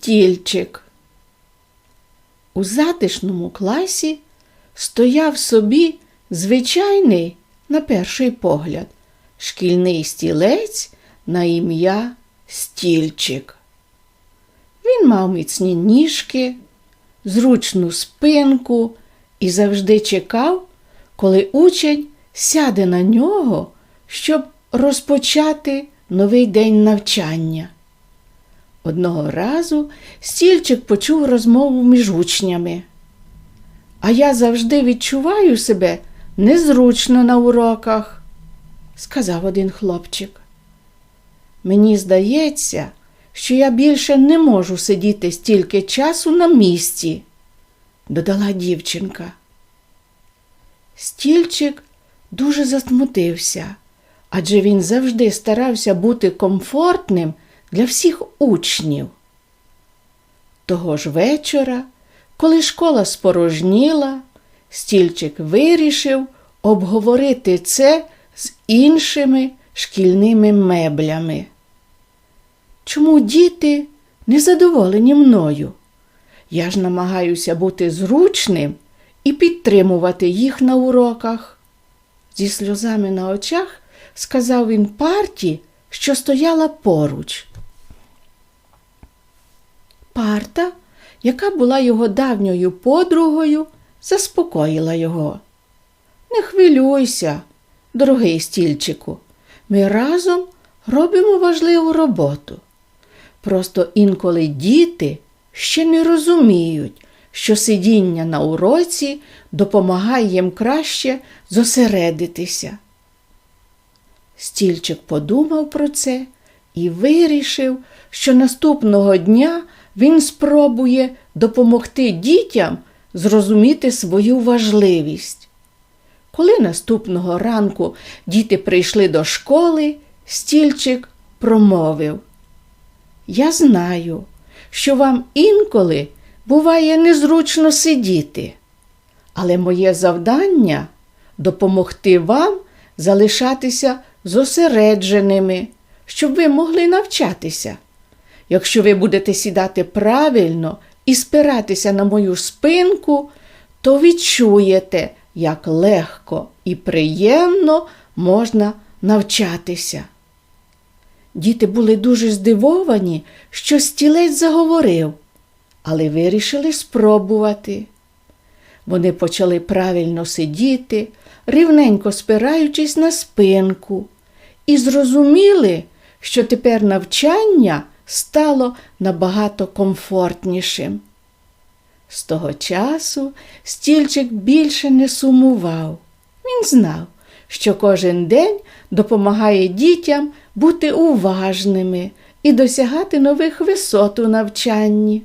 стільчик. У затишному класі стояв собі звичайний, на перший погляд, шкільний стілець на ім'я стільчик. Він мав міцні ніжки, зручну спинку і завжди чекав, коли учень сяде на нього, щоб розпочати новий день навчання. Одного разу стільчик почув розмову між учнями. А я завжди відчуваю себе незручно на уроках, сказав один хлопчик. Мені здається, що я більше не можу сидіти стільки часу на місці, додала дівчинка. Стільчик дуже засмутився, адже він завжди старався бути комфортним для всіх учнів. Того ж вечора, коли школа спорожніла, стільчик вирішив обговорити це з іншими шкільними меблями. Чому діти не задоволені мною? Я ж намагаюся бути зручним і підтримувати їх на уроках. Зі сльозами на очах сказав він парті, що стояла поруч. Парта, яка була його давньою подругою, заспокоїла його. Не хвилюйся, дорогий стільчику, ми разом робимо важливу роботу. Просто інколи діти ще не розуміють, що сидіння на уроці допомагає їм краще зосередитися. Стільчик подумав про це і вирішив, що наступного дня він спробує допомогти дітям зрозуміти свою важливість. Коли наступного ранку діти прийшли до школи, стільчик промовив Я знаю, що вам інколи буває незручно сидіти, але моє завдання допомогти вам залишатися зосередженими, щоб ви могли навчатися. Якщо ви будете сідати правильно і спиратися на мою спинку, то відчуєте, як легко і приємно можна навчатися. Діти були дуже здивовані, що стілець заговорив, але вирішили спробувати. Вони почали правильно сидіти, рівненько спираючись на спинку, і зрозуміли, що тепер навчання стало набагато комфортнішим. З того часу стільчик більше не сумував. Він знав, що кожен день допомагає дітям бути уважними і досягати нових висот у навчанні.